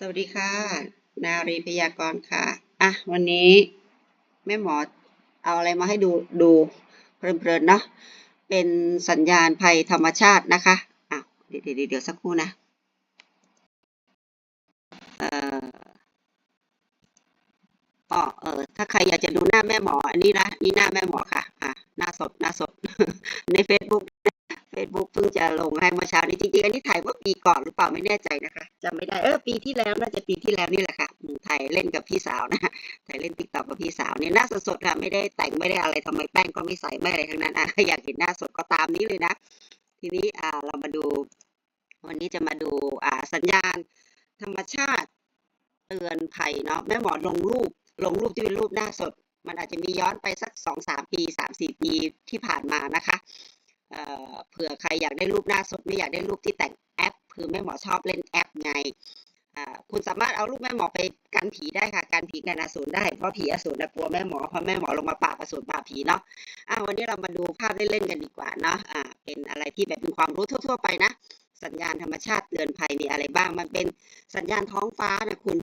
สวัสดีค่ะ นารีพยากรณ์ค่ะ อะ วันนี้แม่หมอเอาอะไรมาให้ดูดูเพลินๆเนาะเป็นสัญญาณภัยธรรมชาตินะคะอะเดี๋ยวเดี๋ยวเดี๋ยวสักครู่นะเอ่ออ๋อเออถ้าใครอยากจะดูหน้าแม่หมอ อันนี้นะนี่หน้าแม่หมอค่ะ อะ หน้าสดหน้าสดใน Facebook Facebook เพิ่งจะลงให้เมื่อเช้านี้จริงๆอันนี้ถ่ายเมื่อปีก่อนหรือเปล่าไม่แน่ใจนะคะจำไม่ได้เออปีที่แล้วน่าจะปีที่แล้วนี่แหละค่ะถ่ายเล่นกับพี่สาวนะถ่ายเล่นติ๊กต็อกกับพี่สาวเนี่ยหน้าสดๆค่ะไม่ได้แต่งไม่ได้อะไรทำไมแป้งก็ไม่ใส่ไม่อะไรทั้งนั้นอะอยากเห็นหน้าสดก็ตามนี้เลยนะ ทีนี้อ่าเรามาดู วันนี้จะมาดูอ่าสัญญาณ ธรรมชาติเตือนภัยเนาะแม่หมอลงรูปลงรูปที่เป็นรูปหน้าสดมันอาจจะมีย้อนไปสักสองสามปีสามสี่ปีที่ผ่านมานะคะ เอ่อเผื่อใครอยากได้รูปหน้าสดไม่อยากได้รูปที่แต่งแอป คือแม่หมอชอบเล่นแอปไงอ่าคุณสามารถเอารูปแม่หมอไปกันผีได้ค่ะกันผีกันอสูรได้เพราะผีอสูรนะกลัวแม่หมอเพราะแม่หมอลงมาปราบอสูรปราบผีเนาะอ่าวันนี้เรามาดูภาพเล่นๆกันดีกว่าเนาะอ่าเป็นอะไรที่แบบเป็นความรู้ทั่ว ๆ ไปนะ สัญญาณธรรมชาติเตือนภัยมีอะไรบ้าง มันเป็นสัญญาณท้องฟ้านะคุณ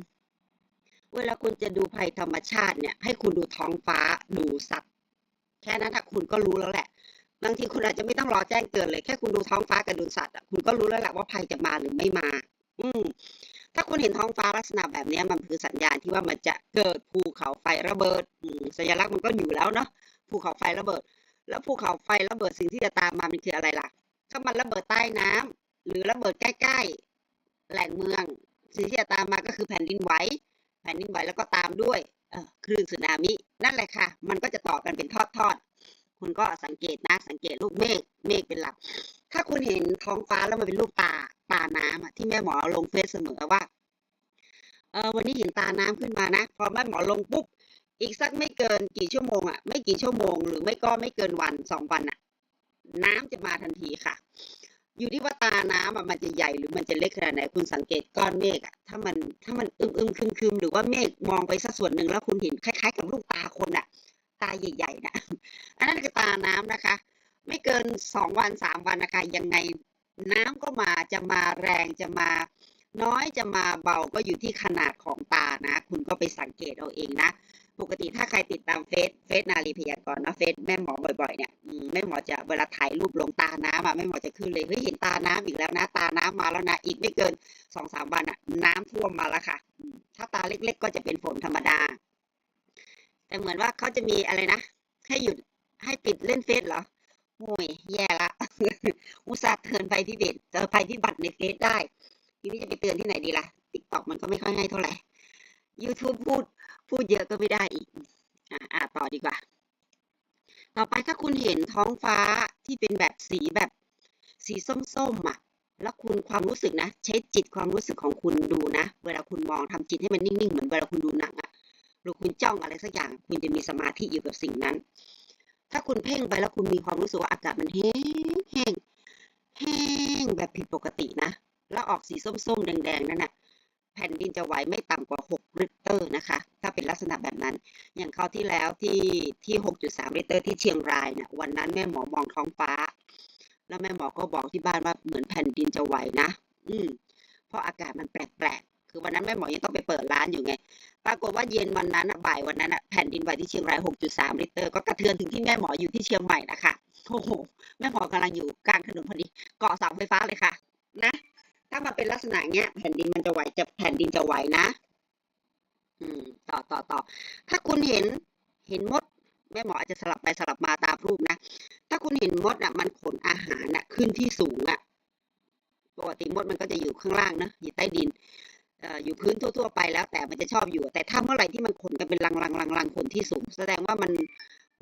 เวลาคุณจะดูภัยธรรมชาติเนี่ยให้คุณดูท้องฟ้าดูสัตว์แค่นั้นถ้าคุณก็รู้แล้วแหละ บางทีคุณอาจจะไม่ต้องรอแจ้งเตือนเลย แค่คุณดูท้องฟ้ากับดูสัตว์คุณก็รู้แล้วแหละว่าภัยจะมาหรือไม่มา อืมถ้าคุณเห็นท้องฟ้าลักษณะแบบนี้มันคือสัญญาณที่ว่ามันจะเกิดภูเขาไฟระเบิดสัญลักษณ์มันก็อยู่แล้วเนาะภูเขาไฟระเบิด แล้วภูเขาไฟระเบิดสิ่งที่จะตามมามันคืออะไรล่ะถ้ามันระเบิดใต้น้ำหรือระเบิดใกล้ๆแหล่งเมือง สิ่งที่จะตามมาก็คือแผ่นดินไหวแผ่นดินไหวแล้วก็ตามด้วยคลื่นสึนามิ นั่นแหละค่ะ มันก็จะต่อกันเป็นทอดๆ คุณก็สังเกตนะสังเกตลูกเมฆเมฆเป็นหลัก ถ้าคุณเห็นท้องฟ้าแล้วมันเป็นรูปตาตาน้ำที่แม่หมอลงเฟซเสมอว่าเออวันนี้เห็นตาน้ำขึ้นมานะพอแม่หมอลงปุ๊บอีกสักไม่เกินกี่ชั่วโมงอะไม่กี่ชั่วโมง หรือไม่ก็ไม่เกินวันสองวันอะ น้ำจะมาทันทีค่ะ อยู่ที่ว่าตาน้ำอะมันจะใหญ่หรือมันจะเล็กขนาดไหนคุณสังเกตก้อนเมฆอะถ้ามันถ้ามันอึมอึมคึมคึมหรือว่าเมฆมองไปสักส่วนหนึ่งแล้วคุณเห็นคล้าย ๆ กับลูกตาคนอะ ตาใหญ่ๆนะอันนั้นคือตาน้ำนะคะ ไม่เกินสองวันสามวันนะคะยังไงน้ำก็มาจะมาแรงจะมาน้อยจะมาเบาก็อยู่ที่ขนาดของตานะ คุณก็ไปสังเกตเอาเองนะ ปกติถ้าใครติดตามเฟซเฟซนารีพยากรณ์นะเฟซแม่หมอบ่อยๆเนี่ยแม่หมอจะเวลาถ่ายรูปลงตาน้ำอะแม่หมอจะขึ้นเลยเฮ้ยเห็นตาน้ำอีกแล้วนะ ตาน้ำมาแล้วนะอีกไม่เกินสองสามวันอะน้ำท่วมมาแล้วค่ะ ถ้าตาเล็กๆ ก็จะเป็นฝนธรรมดา แต่เหมือนว่าเขาจะมีอะไรนะ ให้หยุดให้ปิดเล่นเฟซเหรอโอ้ยแย่ละ อุตส่าห์เตือนภัยพิบัติเจอภัยพิบัติในเฟซได้ ทีนี้จะไปเตือนที่ไหนดีล่ะติ๊กต็อกมันก็ไม่ค่อยให้เท่าไหร่ YouTube พูดพูดเยอะก็ไม่ได้อีก อ่าอ่าต่อดีกว่า ต่อไปถ้าคุณเห็นท้องฟ้าที่เป็นแบบสีแบบสีส้มๆอะ แล้วคุณความรู้สึกนะ ใช้จิตความรู้สึกของคุณดูนะ เวลาคุณมองทำจิตให้มันนิ่งๆ เหมือนเวลาคุณดูหนังอะ หรือคุณจ้องอะไรสักอย่าง คุณจะมีสมาธิอยู่กับสิ่งนั้น ถ้าคุณเพ่งไปแล้วคุณมีความรู้สึกว่าอากาศมันแห้งแห้งแห้งแบบผิดปกตินะ แล้วออกสีส้มๆ แดงๆ นั่นน่ะแผ่นดินจะไหวไม่ต่ำกว่า 6 ริกเตอร์นะคะ ถ้าเป็นลักษณะแบบนั้น อย่างคราวที่แล้วที่ที่ 6.3 ริกเตอร์ที่เชียงรายเนี่ยวันนั้นแม่หมอมองท้องฟ้า แล้วแม่หมอก็บอกที่บ้านว่าเหมือนแผ่นดินจะไหวนะ อืมเพราะอากาศมันแปลก คือวันนั้นแม่หมอยังต้องไปเปิดร้านอยู่ไง ปรากฏว่าเย็นวันนั้นบ่ายวันนั้นแผ่นดินไหวที่เชียงราย 6.3ริเตอร์ก็กระเทือนถึงที่แม่หมออยู่ที่เชียงใหม่นะคะโอ้โหแม่หมอกำลังอยู่กลางถนนพอดีเกาะเสาไฟฟ้าเลยค่ะ นะ ถ้ามันเป็นลักษณะเงี้ย แผ่นดินมันจะไหวจะแผ่นดินจะไหวนะ อืม ต่อต่อต่อถ้าคุณเห็นเห็นมดแม่หมออาจจะสลับไปสลับมาตามรูปนะ ถ้าคุณเห็นมดอะ มันขนอาหารอะ ขึ้นที่สูงอะ ปกติมดมันก็จะอยู่ข้างล่างนะอยู่ใต้ดิน อยู่พื้นทั่ว ๆ ไปแล้ว แต่มันจะชอบอยู่ แต่ถ้าเมื่อไหร่ที่มันขนกันเป็นลังลังลังลังขนที่สูง แสดงว่ามัน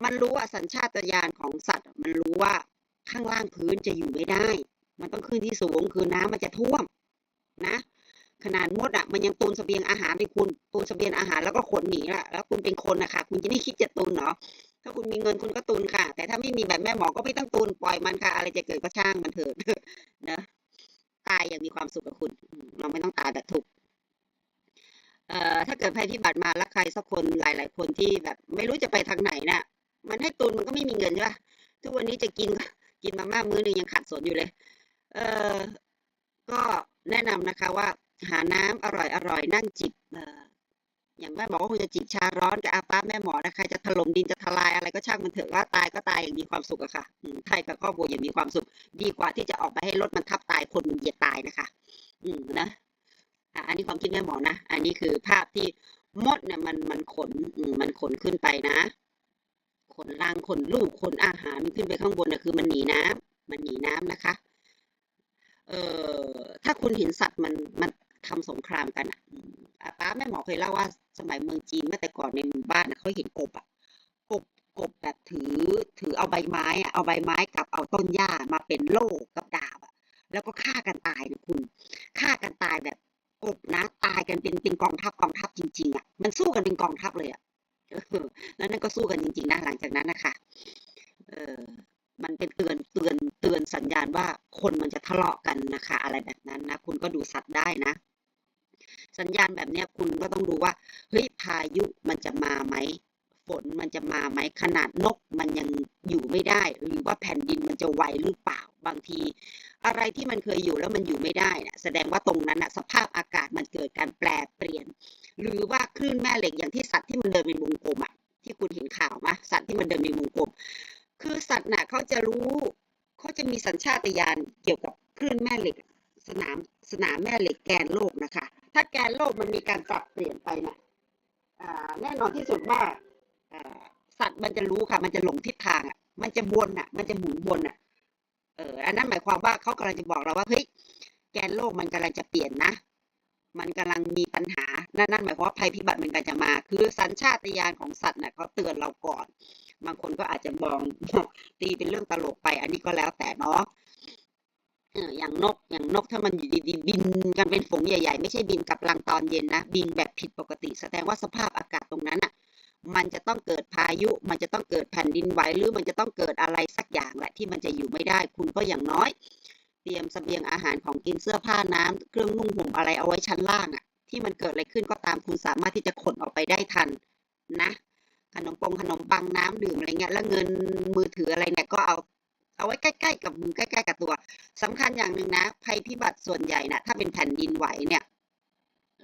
มันรู้ว่าสัญชาตญาณของสัตว์ มันรู้ว่าข้างล่างพื้นจะอยู่ไม่ได้ มันต้องขึ้นที่สูงคือน้ำมันจะท่วมนะ ขนาดมดอะ มันยังตุนเสบียงอาหารไปคุณตุนเสบียงอาหารแล้วก็ขนหนีละแล้วคุณเป็นคนนะคะคุณจะไม่คิดจะตุนเหรอถ้าคุณมีเงินคุณก็ตุนค่ะ แต่ถ้าไม่มีแบบแม่หมอก็ไม่ต้องตุนปล่อยมันค่ะ อะไรจะเกิดก็ช่างมันเถิดนะตายอย่างมีความสุขกับคุณ เราไม่ต้องตายแบบทุกข์ ถ้าเกิดภัยพิบัติมาแล้วใครสักคนหลาย ๆ คนที่แบบไม่รู้จะไปทางไหนน่ะ มันให้ตุนมันก็ไม่มีเงินใช่ปะทุกวันนี้จะกินกินมาม่ามื้อหนึ่งยังขาดสนอยู่เลย เออก็แนะนำนะคะว่าหาน้ำอร่อยๆนั่งจิบเอ่ออย่างแม่หมอก็คงจะจิบชาร้อนกับอาป้าแม่หมอนะใครจะถล่มดินจะทลายอะไรก็ช่างมันเถอะว่าตายก็ตายอย่างมีความสุขอะค่ะไทยกับครอบครัวอย่างมีความสุข ดีกว่าที่จะออกไปให้รถมันทับตายคนมันเหยียดตายนะคะ อืมนะ อันนี้ความคิดแม่หมอนะ อันนี้คือภาพที่มดเนี่ยมันมันขนมันขนขึ้นไปนะ ขนรังขนลูกขนอาหารมันขึ้นไปข้างบนนะคือมันหนีน้ำมันหนีน้ำนะคะ เอ่อถ้าคุณเห็นสัตว์มันมันทำสงครามกันอะอืมอะป้าแม่หมอเคยเล่าว่าสมัยเมืองจีนเมื่อแต่ก่อนในหมู่บ้านนะเขาเห็นกบอะกบกบแบบถือถือเอาใบไม้อะเอาใบไม้กับเอาต้นหญ้ามาเป็นโล่กับดาบอะแล้วก็ฆ่ากันตายนะคุณฆ่ากันตายแบบายกันเป็นเป็นกองทัพกองทัพจริงๆอะมันสู้กันเป็นกองทัพเลยอะแล้วนั่นก็สู้กันจริงๆนะหลังจากนั้นนะคะเออมันเป็นเตือนเตือนเตือนสัญญาณว่าคนมันจะทะเลาะกันนะคะ อะไรแบบนั้นนะคุณก็ดูสัตว์ได้นะ สัญญาณแบบเนี้ยคุณก็ต้องดูว่าเฮ้ยพายุมันจะมาไหมฝนมันจะมาไหมขนาดนกมันยัง ไม่ได้ หรือว่าแผ่นดินมันจะไหวหรือเปล่าบางที อะไรที่มันเคยอยู่แล้วมันอยู่ไม่ได้นะแสดงว่าตรงนั้นนะสภาพอากาศมันเกิดการแปรเปลี่ยน หรือว่าคลื่นแม่เหล็กอย่างที่สัตว์ที่มันเดินเป็นวงกลมอะที่คุณเห็นข่าวมะสัตว์ที่มันเดินเป็นวงกลม คือสัตว์น่ะเขาจะรู้เขาจะมีสัญชาตญาณเกี่ยวกับคลื่นแม่เหล็กสนามสนามแม่เหล็กแกนโลกนะคะ ถ้าแกนโลกมันมีการปรับเปลี่ยนไปนะอ่าแน่นอนที่สุดว่าอ่าสัตว์มันจะรู้ค่ะ มันจะหลงทิศทางอะ มันจะวนอะ มันจะหมุนวนอะ เออ อันนั้นหมายความว่าเขากำลังจะบอกเราว่าเฮ้ยแกนโลกมันกำลังจะเปลี่ยนนะ มันกำลังมีปัญหา นั่นนั่นหมายความว่าภัยพิบัติมันกำลังจะมา คือสัญชาตญาณของสัตว์น่ะเขาเตือนเราก่อน บางคนก็อาจจะมองตีเป็นเรื่องตลกไป อันนี้ก็แล้วแต่เนาะเอออย่างนกอย่างนกถ้ามันอยู่ดีๆบินกันเป็นฝูงใหญ่ๆ ไม่ใช่บินกับรังตอนเย็นนะ บินแบบผิดปกติ แสดงว่าสภาพอากาศตรงนั้นอะ มันจะต้องเกิดพายุ มันจะต้องเกิดแผ่นดินไหวหรือมันจะต้องเกิดอะไรสักอย่างแหละที่มันจะอยู่ไม่ได้ คุณก็อย่างน้อย เตรียมเสบียงอาหารของกินเสื้อผ้าน้ำเครื่องนุ่งห่มอะไรเอาไว้ชั้นล่างอะที่มันเกิดอะไรขึ้นก็ตามคุณสามารถที่จะขนออกไปได้ทันนะ ขนมปงขนมปังน้ำดื่มอะไรเงี้ยแล้วเงินมือถืออะไรเนี่ยก็เอาเอาไว้ใกล้ ๆ กับมือใกล้ ๆ กับตัวสำคัญอย่างหนึ่งนะ ภัยพิบัติส่วนใหญ่นะถ้าเป็นแผ่นดินไหวเนี่ย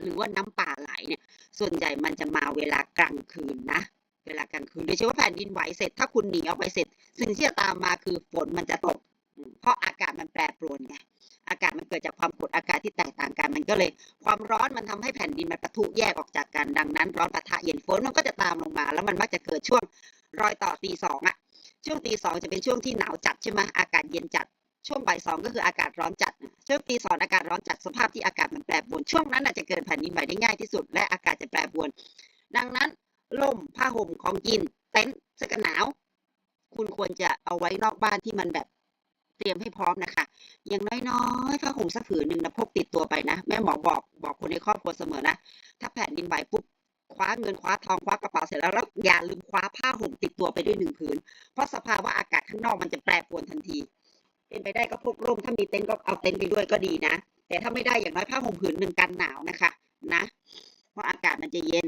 หรือว่าน้ำป่าไหลเนี่ย ส่วนใหญ่มันจะมาเวลากลางคืนนะ เวลากลางคืนโดยเฉพาะแผ่นดินไหวเสร็จ ถ้าคุณหนีออกไปเสร็จ สิ่งที่จะตามมาคือฝนมันจะตก เพราะอากาศมันแปรปรวนไง อากาศมันเกิดจากความกดอากาศที่แตกต่างกัน มันก็เลย ความร้อนมันทำให้แผ่นดินมันปะทุแยกออกจากกัน ดังนั้นร้อนปะทะเย็นฝนมันก็จะตามลงมา แล้วมันมักจะเกิดช่วงรอยต่อตีสองอะช่วงตีสองจะเป็นช่วงที่หนาวจัดใช่ไหมอากาศเย็นจัด ช่วงบ่ายสองก็คืออากาศร้อนจัดช่วงตีสองอากาศร้อนจัดสภาพที่อากาศมันแปรปรวนช่วงนั้นอาจจะเกิดแผ่นดินไหวได้ง่ายที่สุด และอากาศจะแปรปรวน ดังนั้นล่มผ้าห่มของกิน เต็นท์เสื้อกันหนาว คุณควรจะเอาไว้นอกบ้านที่มันแบบเตรียมให้พร้อมนะคะ อย่างน้อยๆผ้าห่มสักผืนหนึ่งนะพกติดตัวไปนะแม่หมอบอกบอกคนในครอบครัวเสมอนะถ้าแผ่นดินไหวปุ๊บคว้าเงินคว้าทองคว้ากระเป๋าเสร็จแล้วแล้วอย่าลืมคว้าผ้าห่มติดตัวไปด้วยหนึ่งผืน เพราะสภาวะอากาศข้างนอกมันจะแปรปรวนทันที เป็นไปได้ก็พกร่มถ้ามีเต็นท์ก็เอาเต็นท์ไปด้วยก็ดีนะ แต่ถ้าไม่ได้อย่างน้อยผ้าห่มผืนหนึ่งกันหนาวนะคะ นะ เพราะอากาศมันจะเย็น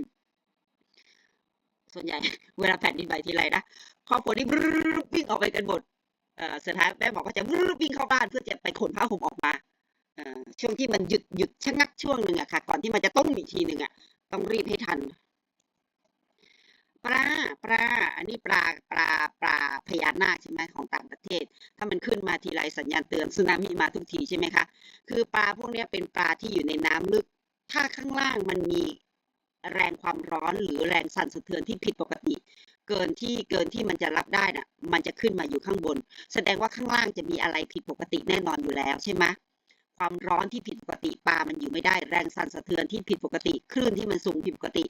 ส่วนใหญ่ เวลาแผ่นดินไหวทีไรนะครอบครัวนี่วิ่งออกไปกันหมดเอ่อสุดท้ายแม่หมอก็จะวิ่งเข้าบ้านเพื่อจะไปขนผ้าห่มออกมาเอ่อช่วงที่มันหยุดหยุดชะงักช่วงหนึ่งอะค่ะ ก่อนที่มันจะต้มอีกทีหนึ่งอะต้องรีบให้ทัน ปลาปลาอันนี้ปลาปลาปลาพญานาคใช่ไหมของต่างประเทศ ถ้ามันขึ้นมาทีไรสัญญาณเตือนสึนามิมาทุกทีใช่ไหมคะคือปลาพวกนี้เป็นปลาที่อยู่ในน้ำลึก ถ้าข้างล่างมันมีแรงความร้อนหรือแรงสั่นสะเทือนที่ผิดปกติ เกินที่เกินที่มันจะรับได้น่ะมันจะขึ้นมาอยู่ข้างบน แสดงว่าข้างล่างจะมีอะไรผิดปกติแน่นอนอยู่แล้วใช่ไหมความร้อนที่ผิดปกติปลามันอยู่ไม่ได้แรงสั่นสะเทือนที่ผิดปกติคลื่นที่มันสูงผิดปกติ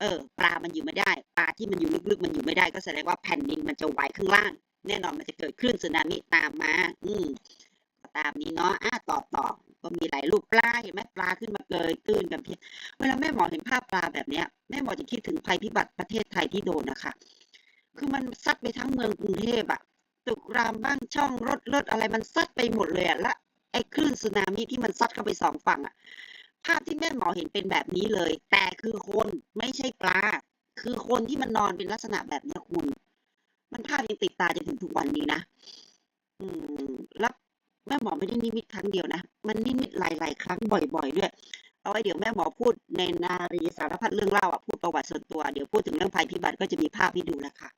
เออปลามันอยู่ไม่ได้ ปลาที่มันอยู่ลึกๆมันอยู่ไม่ได้ก็แสดงว่าแผ่นดินมันจะไหวข้างล่าง แน่นอนมันจะเกิดคลื่นสึนามิตามมา อืมตามนี้เนาะอะต่อต่อก็มีหลายรูปปลาเห็นไหมปลาขึ้นมาเกยตื้นกันเพียงเวลาแม่หมอเห็นภาพปลาแบบเนี้ยแม่หมอจะคิดถึงภัยพิบัติประเทศไทยที่โดนนะคะคือมันซัดไปทั้งเมืองกรุงเทพอะตึกรามบ้างช่องรถเลิศอะไรมันซัดไปหมดเลยอะและไอ้คลื่นสึนามิที่มันซัดเข้าไปสองฝั่งอะ ภาพที่แม่หมอเห็นเป็นแบบนี้เลย แต่คือคนไม่ใช่ปลา คือคนที่มันนอนเป็นลักษณะแบบนี้คุณ มันภาพยังติดตาจนถึงทุกวันนี้นะ อืม แล้วแม่หมอไม่ได้นิมิตครั้งเดียวนะ มันนิมิตหลาย ๆ ครั้งบ่อย ๆ ด้วย เอาไว้เดี๋ยวแม่หมอพูดในนารีสารพัดเรื่องเล่าอะ พูดประวัติส่วนตัว เดี๋ยวพูดถึงเรื่องภัยพิบัติก็จะมีภาพให้ดูแล้วค่ะ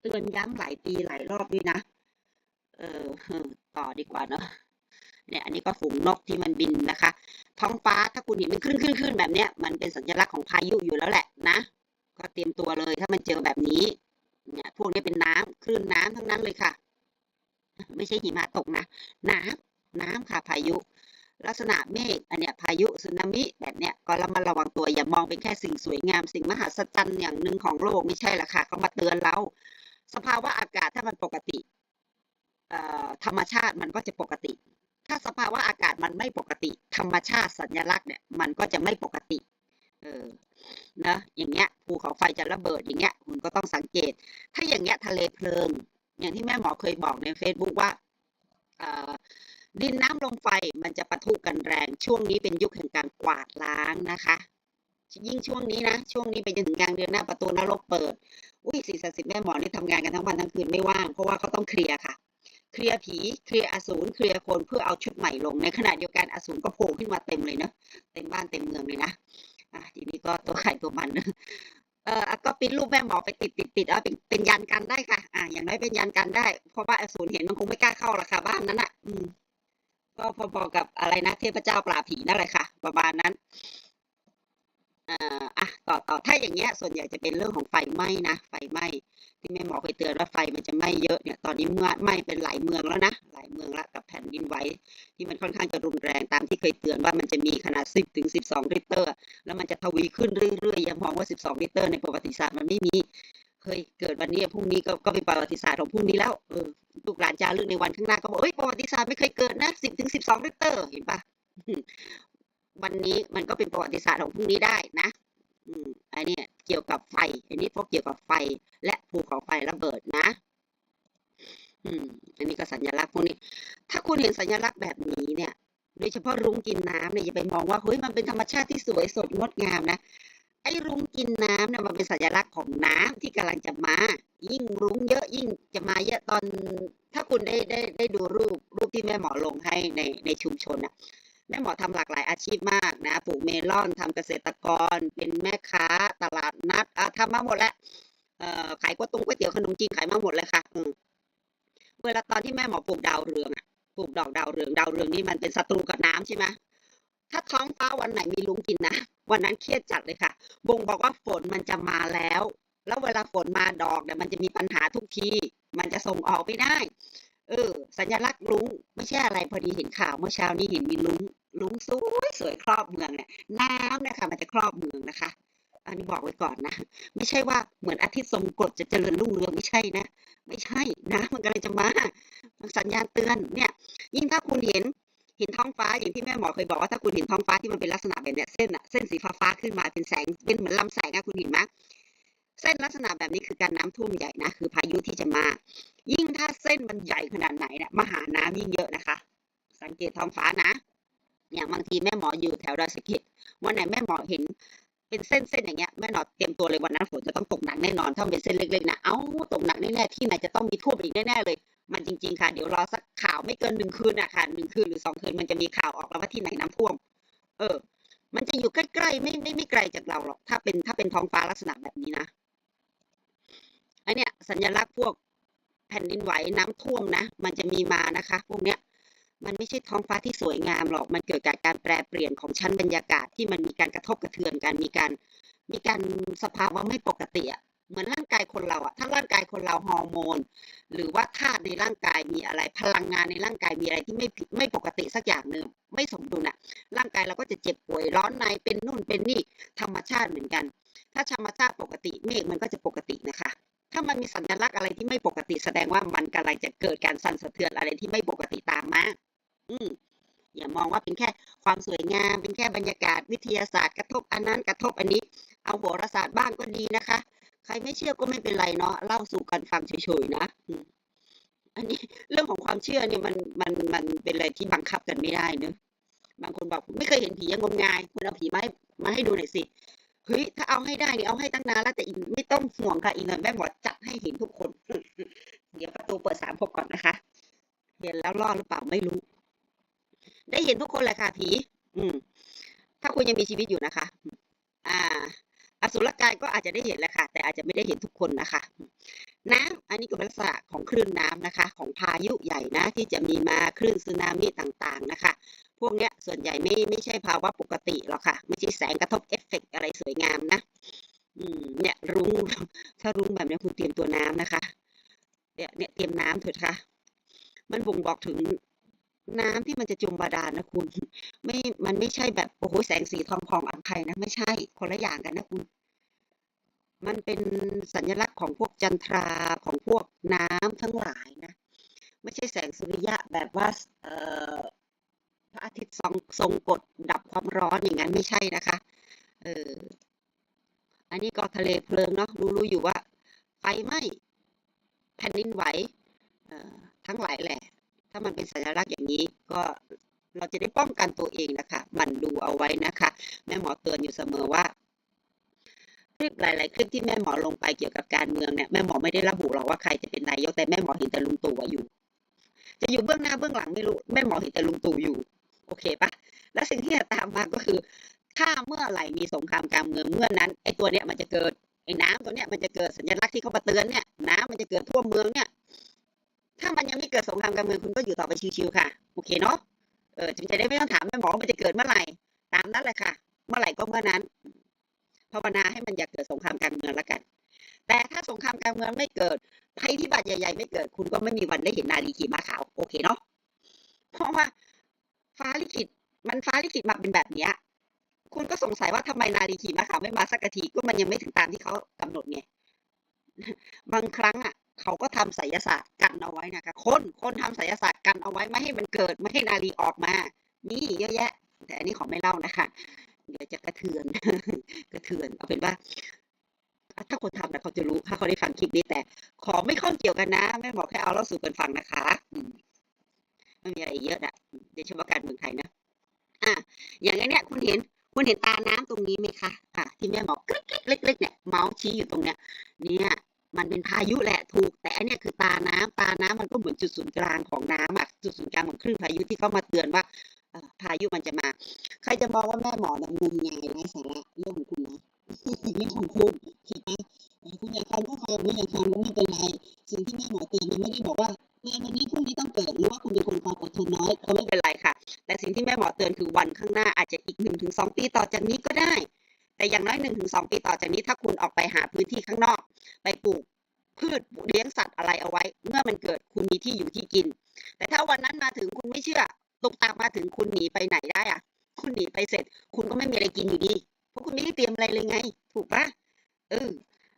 เตือนย้ำหลายปีหลายรอบด้วยนะ เออ ต่อดีกว่าเนาะเนี่ยอันนี้ก็ฝูงนกที่มันบินนะคะ ท้องฟ้าถ้าคุณเห็นมันขึ้นขึ้นขึ้นแบบเนี้ย มันเป็นสัญลักษณ์ของพายุอยู่แล้วแหละนะ ก็เตรียมตัวเลยถ้ามันเจอแบบนี้เนี่ยพวกนี้เป็นน้ำคลื่นน้ำทั้งนั้นเลยค่ะ ไม่ใช่หิมะตกนะ น้ำน้ำค่ะพายุ ลักษณะเมฆอันเนี้ยพายุสึนามิแบบเนี้ยก็ระมัดระวังตัวอย่ามองเป็นแค่สิ่งสวยงาม สิ่งมหัศจรรย์อย่างหนึ่งของโลกไม่ใช่ละค่ะเขามาเตือนเรา สภาวะอากาศถ้ามันปกติเอ่อธรรมชาติมันก็จะปกติ ถ้าสภาวะอากาศ มันไม่ปกติ ธรรมชาติสัญลักษณ์เนี่ยมันก็จะไม่ปกติ เออนะอย่างเงี้ยภูเขาไฟจะระเบิดอย่างเงี้ยคุณก็ต้องสังเกต ถ้าอย่างเงี้ยทะเลเพลิง อย่างที่แม่หมอเคยบอกใน Facebook ว่าดินน้ำลมไฟมันจะปะทุกันแรง ช่วงนี้เป็นยุคแห่งการกวาดล้างนะคะยิ่งช่วงนี้นะ ช่วงนี้ไปจนถึงกลางเดือนหน้าประตูนรกเปิด อุ้ยสิ่สิทธิ์แม่หมอนี่ทำงานกันทั้งวันทั้งคืนไม่ว่าง เพราะว่าเขาต้องเคลียร์ค่ะ เคลียร์ผีเคลียร์อสูรเคลียร์คนเพื่อเอาชุดใหม่ลง ในขณะเดียวกันอสูรก็โผล่ขึ้นมาเต็มเลยเนาะเต็มบ้านเต็มเมืองเลยนะอะทีนี้ก็ตัวไข่ตัวมันเอออะก็ปิ้นรูปแม่หมอไปติดติดติดเอาเป็นเป็นยันกันได้ค่ะ อ่า อย่างน้อยเป็นยันกันได้ เพราะว่าอสูรเห็นมันคงไม่กล้าเข้าหรอกค่ะบ้านนั้นอะ อืม ก็พอๆกับอะไรนะเทพเจ้าปราบผีนั่นแหละค่ะ ประมาณนั้น อ่าอะต่อต่อถ้าอย่างเงี้ยส่วนใหญ่จะเป็นเรื่องของไฟไหม้นะไฟไหม้ที่แม่หมอเคยเตือนว่าไฟมันจะไหม้เยอะเนี่ยตอนนี้เมื่อไหม้เป็นหลายเมืองแล้วนะหลายเมืองละกับแผ่นดินไหวที่มันค่อนข้างจะรุนแรงตามที่เคยเตือนว่ามันจะมีขนาด 10ถึง12ลิตรแล้วมันจะทวีขึ้นเรื่อยๆยังมองว่า 12ลิตรในประวัติศาสตร์มันไม่มีเฮ้ยเกิดวันนี้พรุ่งนี้ก็ก็เป็นประวัติศาสตร์ของพรุ่งนี้แล้วเออลูกหลานจารึกในวันข้างหน้าก็บอกเฮ้ยประวัติศาสตร์ไม่เคยเกิดนะ10ถึง12ลิตรเห็นปะ วันนี้มันก็เป็นประวัติศาสตร์ของพรุ่งนี้ได้นะอืมอันนี้เกี่ยวกับไฟ อันนี้พวกเกี่ยวกับไฟและภูเขาไฟระเบิดนะอืมอันนี้ก็สัญลักษณ์พวกนี้ ถ้าคุณเห็นสัญลักษณ์แบบนี้เนี่ยโดยเฉพาะรุ้งกินน้ำเนี่ยอย่าไปมองว่าเฮ้ยมันเป็นธรรมชาติที่สวยสดงดงามนะไอ้รุ้งกินน้ำเนี่ยมันเป็นสัญลักษณ์ของน้ำที่กำลังจะมา ยิ่งรุ้งเยอะยิ่งจะมาเยอะตอน ถ้าคุณได้ได้ได้ดูรูปรูปที่แม่หมอลงให้ในในชุมชนน่ะ แม่หมอทำหลากหลายอาชีพมากนะปลูกเมลอนทำเกษตรกร เป็นแม่ค้าตลาดนัดอะทำมาหมดแล้วเอ่อขายก๋วยตงก๋วยเตี๋ยวขนมจีนขายมาหมดเลยค่ะอืเวลาตอนที่แม่หมอปลูกดาวเรืองอะปลูกดอกดาวเรืองดาวเรืองนี่มันเป็นศัตรูกับน้ำใช่ไหมถ้าท้องฟ้าวันไหนมีลุงกินนะวันนั้นเครียดจัดเลยค่ะบ่งบอกว่าฝนมันจะมาแล้ว แล้วเวลาฝนมาดอกเนี่ยมันจะมีปัญหาทุกทีมันจะส่งออกไม่ได้เออสัญลักษณ์ลุงไม่ใช่อะไรพอดีเห็นข่าวเมื่อเช้านี้เห็นมีลุง ลุงสวยสวยครอบเมืองเนี่ยน้ำเนี่ยค่ะมันจะครอบเมืองนะคะ อันนี้บอกไว้ก่อนนะ ไม่ใช่ว่าเหมือนอาทิตย์ทรงกรดจะเจริญรุ่งเรืองไม่ใช่นะ ไม่ใช่นะมันกำลังจะมาสัญญาณเตือนเนี่ย ยิ่งถ้าคุณเห็นเห็นท้องฟ้าอย่างที่แม่หมอเคยบอกว่าถ้าคุณเห็นท้องฟ้าที่มันเป็นลักษณะแบบเนี้ยเส้นอะเส้นสีฟ้าๆขึ้นมาเป็นแสงเป็นเหมือนลำแสงอะคุณเห็นไหมเส้นลักษณะแบบนี้คือการน้ำท่วมใหญ่นะคือพายุที่จะมา ยิ่งถ้าเส้นมันใหญ่ขนาดไหนเนี่ยมหาน้ำยิ่งเยอะนะคะ สังเกตท้องฟ้านะ อย่างบางทีแม่หมออยู่แถวดอยสะเก็ดวันไหนแม่หมอเห็นเป็นเส้นเส้นอย่างเงี้ยแม่หมอเตรียมตัวเลยวันนั้นฝนจะต้องตกหนักแน่นอนถ้าเป็นเส้นเล็กๆนะเอ้าตกหนักแน่ๆที่ไหนจะต้องมีท่วมอีกแน่ๆเลย มันจริง ๆค่ะเดี๋ยวรอสักข่าวไม่เกินหนึ่งคืนอะค่ะหนึ่งคืนหรือสองคืนมันจะมีข่าวออกแล้วว่าที่ไหนน้ำท่วม เออ มันจะอยู่ใกล้ๆไม่ไม่ไม่ไกลจากเราหรอกถ้าเป็นถ้าเป็นท้องฟ้าลักษณะแบบนี้นะไอเนี้ยสัญลักษณ์พวกแผ่นดินไหวน้ำท่วมนะ มันจะมีมานะคะ พวกเนี้ย มันไม่ใช่ท้องฟ้าที่สวยงามหรอก มันเกิดจากการแปรเปลี่ยนของชั้นบรรยากาศที่มันมีการกระทบกระเทือนกัน มีการ มีการสภาวะไม่ปกติอะเหมือนร่างกายคนเราอะถ้าร่างกายคนเราฮอร์โมน หรือว่าธาตุในร่างกายมีอะไรพลังงานในร่างกายมีอะไรที่ไม่ผิดไม่ปกติสักอย่างหนึ่งไม่สมดุลอะร่างกายเราก็จะเจ็บป่วยร้อนในเป็นนู่นเป็นนี่ธรรมชาติเหมือนกัน ถ้าธรรมชาติปกติเมฆมันก็จะปกตินะคะ ถ้ามันมีสัญลักษณ์อะไรที่ไม่ปกติแสดงว่ามันกำลังจะเกิดการสั่นสะเทือนอะไรที่ไม่ปกติตามมา อย่ามองว่าเป็นแค่ความสวยงาม เป็นแค่บรรยากาศวิทยาศาสตร์กระทบอันนั้นกระทบอันนี้ เอาโหราศาสตร์บ้างก็ดีนะคะ ใครไม่เชื่อก็ไม่เป็นไรเนาะเล่าสู่กันฟังเฉยๆนะอันนี้เรื่องของความเชื่อเนี่ยมันมันมันเป็นอะไรที่บังคับกันไม่ได้เนอะบางคนบอกไม่เคยเห็นผียังงมงาย คุณเอาผีมาให้มาให้ดูหน่อยสิเฮ้ยถ้าเอาให้ได้เนี่ยเอาให้ตั้งนานแล้วแต่อีกไม่ต้องห่วงค่ะอีกหน่อยแม่หมอจัดให้เห็นทุกคน เดี๋ยวประตูเปิดสามพบก่อนนะคะเห็นแล้วรอดหรือเปล่าไม่รู้ ได้เห็นทุกคนแหละค่ะผี อืม ถ้าคุณยังมีชีวิตอยู่นะคะ อ่า อสุรกายก็อาจจะได้เห็นแหละค่ะ แต่อาจจะไม่ได้เห็นทุกคนนะคะ น้ำอันนี้ก็เป็นลักษณะของคลื่นน้ำนะคะ ของพายุใหญ่นะ ที่จะมีมาคลื่นสึนามิต่างๆนะคะ พวกเนี้ยส่วนใหญ่ไม่ไม่ใช่ภาวะปกติหรอกค่ะ ไม่ใช่แสงกระทบเอฟเฟกต์อะไรสวยงามนะ อืม เนี่ยรุ้งถ้ารุ้งแบบนี้คุณเตรียมตัวน้ำนะคะเนี่ยเนี่ยเตรียมน้ำเถิดค่ะ มันบ่งบอกถึง น้ำที่มันจะจมบาดาลนะคุณ ไม่ มันไม่ใช่แบบโอ้โหแสงสีทองผ่องอันไพนะไม่ใช่คนละอย่างกันนะคุณ มันเป็นสัญลักษณ์ของพวกจันทราของพวกน้ำทั้งหลายนะ ไม่ใช่แสงสุริยะแบบว่าพระอาทิตย์ทรงทรงกดดับความร้อนอย่างนั้นไม่ใช่นะคะ เอออันนี้ก็ทะเลเพลิงเนาะรู้ๆอยู่ว่าไฟไหม้แผ่นดินไหวทั้งหลายแหละ ถ้ามันเป็นสัญลักษณ์อย่างนี้ก็เราจะได้ป้องกันตัวเองนะคะหมันดูเอาไว้นะคะ แม่หมอเตือนอยู่เสมอว่าคลิปหลาย ๆ คลิปที่แม่หมอลงไปเกี่ยวกับการเมืองเนี่ยแม่หมอไม่ได้ระบุหรอกว่าใครจะเป็นนายกแต่แม่หมอเห็นแต่ลุงตู่อะอยู่ จะอยู่เบื้องหน้าเบื้องหลังไม่รู้แม่หมอเห็นแต่ลุงตู่อยู่ โอเคปะแล้วสิ่งที่จะตามมาก็คือ ถ้าเมื่อไหร่มีสงครามการเมืองเมื่อนั้นไอ้ตัวเนี้ยมันจะเกิดไอ้น้ำตัวเนี้ยมันจะเกิดสัญลักษณ์ที่เขามาเตือนเนี่ยน้ำมันจะเกิดทั่วเมืองเนี่ย ถ้ามันยังไม่เกิดสงครามการเมืองคุณก็อยู่ต่อไปชิวๆค่ะ โอเคเนาะเออจึงจะได้ไม่ต้องถามแม่หมอมันจะเกิดเมื่อไหร่ ตามนั้นแหละค่ะ เมื่อไหร่ก็เมื่อนั้นภาวนาให้มันอย่าเกิดสงครามการเมืองล้วกัน แต่ถ้าสงครามการเมืองไม่เกิดภัยพิบัติใหญ่ๆไม่เกิดคุณก็ไม่มีวันได้เห็นนาลีขี่ม้าขาวโอเคเนาะเพราะว่าฟ้าลิขิตมันฟ้าลิขิตมาเป็นแบบเนี้ยคุณก็สงสัยว่าทำไมนาลีขี่ม้าขาวไม่มาสักทีก็มันยังไม่ถึงตามที่เขากำหนดไงบางครั้งอะ เขาก็ทำไสยศาสตร์กันเอาไว้นะคะคนคนทำไสยศาสตร์กันเอาไว้ไม่ให้มันเกิดไม่ให้นาลีออกมา นี่เยอะแยะ แต่อันนี้ขอไม่เล่านะคะเดี๋ยวจะกระเทือนกระเทือนเอาเป็นว่าถ้าคนทำนะเขาจะรู้ถ้าเขาได้ฟังคลิปนี้แต่ ขอไม่ข้องเกี่ยวกันนะแม่หมอแค่เอาเล่าสู่กันฟังนะคะมไม่มีอะไรเยอะนะโดยเฉพาะการเมืองไทยนะอะอย่างนี้เนี่ยคุณเห็นคุณเห็นตาน้ำตรงนี้ไหมคะอะที่แม่บอกเล็กๆเนี่ยเมาส์ชี้อยู่ตรงเนี้ย เนี่ย มันเป็นพายุแหละถูก แต่อันเนี่ยคือตาน้ำตาน้ำมันก็เหมือนจุดศูนย์กลางของน้ำอะจุดศูนย์กลางของคลื่นพายุที่เขามาเตือนว่าพายุมันจะมา ใครจะมองว่าแม่หมอนี่ยงมงายไร้สาระเรื่องของคุณนะเรื่องของคุณถูกไหมคุณอยากทำก็ทำไม่อยากทำก็ไม่เป็นไรสิ่งที่แม่หมอเตือนมันไม่ได้บอกว่าเออวันนี้พรุ่งนี้ต้องเกิดหรือว่าคุณเป็นคนความอดทนน้อยก็ไม่เป็นไรค่ะ แต่สิ่งที่แม่หมอเตือนคือวันข้างหน้าอาจจะอีกหนึ่งถึงสองปีต่อจากนี้ก็ได้ แต่อย่างน้อยหนึ่งถึงสองปีต่อจากนี้ถ้าคุณออกไปหาพื้นที่ข้างนอก ไปปลูกพืชเลี้ยงสัตว์อะไรเอาไว้ เมื่อมันเกิดคุณมีที่อยู่ที่กิน แต่ถ้าวันนั้นมาถึงคุณไม่เชื่อตกตามมาถึงคุณหนีไปไหนได้อะคุณหนีไปเสร็จ คุณก็ไม่มีอะไรกินอยู่ดีเพราะคุณไม่ได้เตรียมอะไรเลยไง ถูกปะเออ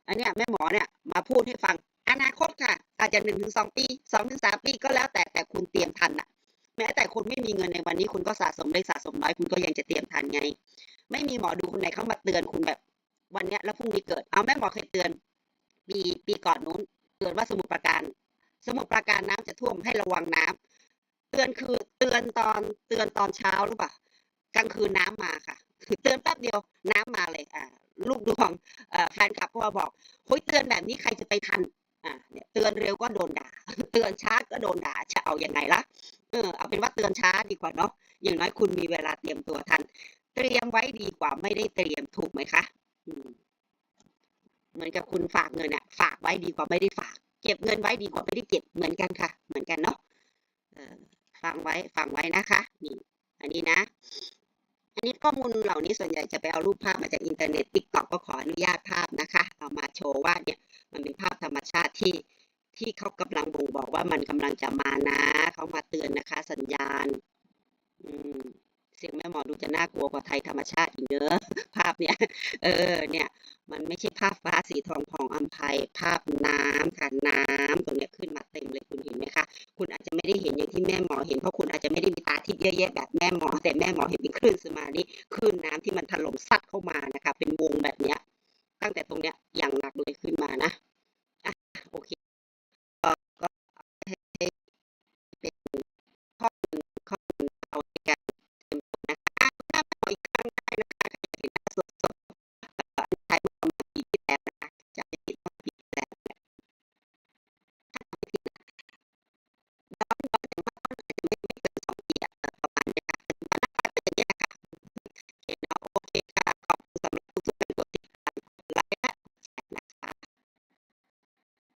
อันเนี้ยแม่หมอเนี่ยมาพูดให้ฟังอนาคตค่ะ อาจจะหนึ่งถึงสองปีสองถึงสามปีก็แล้วแต่แต่คุณเตรียมทันอะแม้แต่คนไม่มีเงินในวันนี้คุณก็สะสมได้สะสมน้อยคุณก็ยังจะเตรียมทันไง ไม่มีหมอดูคนไหนเข้ามาเตือนคุณแบบ วันเนี้ยแล้วพรุ่งนี้เกิด เอาแม่หมอเคยเตือน ปีปีก่อนนู้นเตือนว่าสมุทรปราการ สมุทรปราการน้ำจะท่วมให้ระวังน้ำเตือนคือเตือนตอนเตือนตอนเช้าหรือเปล่ากลางคืนน้ำมาค่ะคือเตือนแป๊บเดียวน้ำมาเลยอ่าลูกดวงแฟนคลับก็มาบอกเฮ้ยเตือนแบบนี้ใครจะไปทันอ่าเนี่ยเตือนเร็วก็โดนด่า เตือนช้าก็โดนด่าจะเอายังไงล่ะเออเอาเป็นว่าเตือนช้าดีกว่าเนาะอย่างน้อยคุณมีเวลาเตรียมตัวทัน เตรียมไว้ดีกว่าไม่ได้เตรียมถูกไหมคะเหมือนกับคุณฝากเงินอะฝากไว้ดีกว่าไม่ได้ฝาก เก็บเงินไว้ดีกว่าไม่ได้เก็บเหมือนกันค่ะ เหมือนกันเนาะฟังไว้ฟังไว้นะคะนี่อันนี้นะ อันนี้ข้อมูลเหล่านี้ส่วนใหญ่จะไปเอารูปภาพมาจากอินเทอร์เน็ตติ๊กต็อกก็ขออนุญาตภาพนะคะ เอามาโชว์ว่าเนี่ยมันเป็นภาพธรรมชาติที่ที่เขากำลังบ่งบอกว่ามันกำลังจะมานะ เขามาเตือนนะคะ สัญญาณ อืม สียงแม่หมอดูจะน่ากลัวกว่าไทยธรรมชาติอีกเนอะภาพเนี่ยเออเนี่ยมันไม่ใช่ภาพฟ้าสีทองผ่องอัมภัยภาพน้ำค่ะน้ำตรงเนี้ยขึ้นมาเต็มเลยคุณเห็นไหมคะคุณอาจจะไม่ได้เห็นอย่างที่แม่หมอเห็นเพราะคุณอาจจะไม่ได้มีตาทิพย์เยอะแยะแบบแม่หมอ แต่แม่หมอเห็นเป็นคลื่นสึนามิคลื่นน้ำที่มันถล่มซัดเข้ามานะคะเป็นวงแบบเนี้ยตั้งแต่ตรงเนี้ยอย่างหนักเลยขึ้นมานะอะโอเค